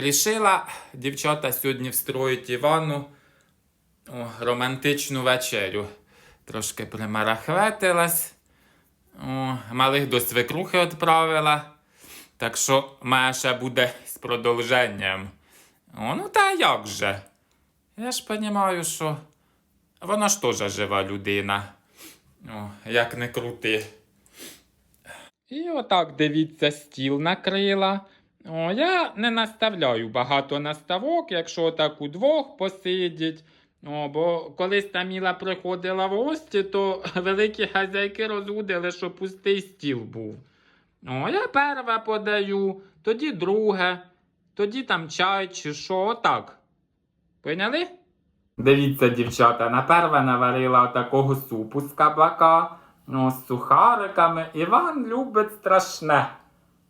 Рішила дівчата сьогодні встроїти Івану о, романтичну вечерю. Трошки примарахветилась. О, малих до свекрухи відправила. Так що має ще буде з продовженням. О, ну та як же? Я ж розумію, що вона ж теж жива людина. О, як не крути. І отак дивіться, стіл накрила. О, я не наставляю багато наставок, якщо отак удвох посидіть. О, бо колись Таміла приходила в гості, то великі хазяйки розгудили, що пустий стіл був. О, я перше подаю, тоді друге, тоді там чай чи що, отак. Поняли? Дивіться, дівчата, на перве наварила такого супу з кабака, ну, з сухариками. Іван любить страшне.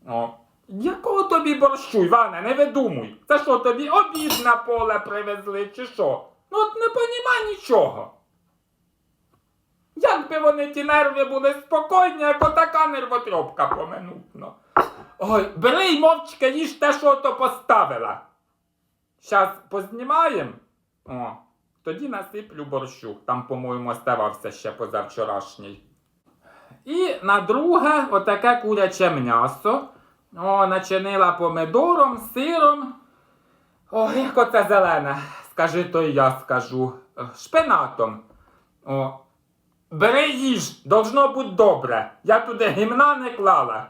О, якого тобі борщу, Іване, не видумуй. Це що тобі обід на поле привезли, чи що? Ну от не поніма нічого. Якби вони ті нерви були спокійні, як отака нервотрепка поминутно. Ой, бери й мовчки їж те, що то поставила. Щас познімаємо. О, тоді насиплю борщу. Там, по-моєму, оставався ще позавчорашній. І на друге, отаке куряче м'ясо. О, начинила помидором, сиром. О, як оце зелене. Скажи, то й я скажу. Е, Шпинатом. О. Бери їж, должно бути добре. Я туди гімна не клала.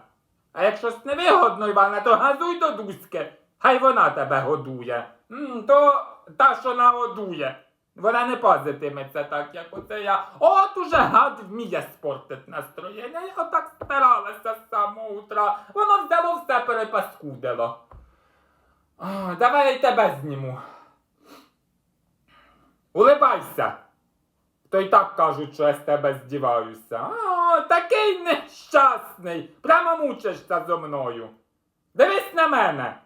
А якщо не вигодно, Івана, то газуй до Дуськи. Хай вона тебе годує. М, то та, що нагодує. Вона не пазитиметься так, як оце я. От уже гад вміє спортити настроєння. Я так старалася з самого утра. Воно взяло все перепаскудило. Давай я й тебе зніму. Улибайся. То й так кажуть, що я з тебе здіваюся. А, такий нещасний. Прямо мучишся зо мною. Дивись на мене.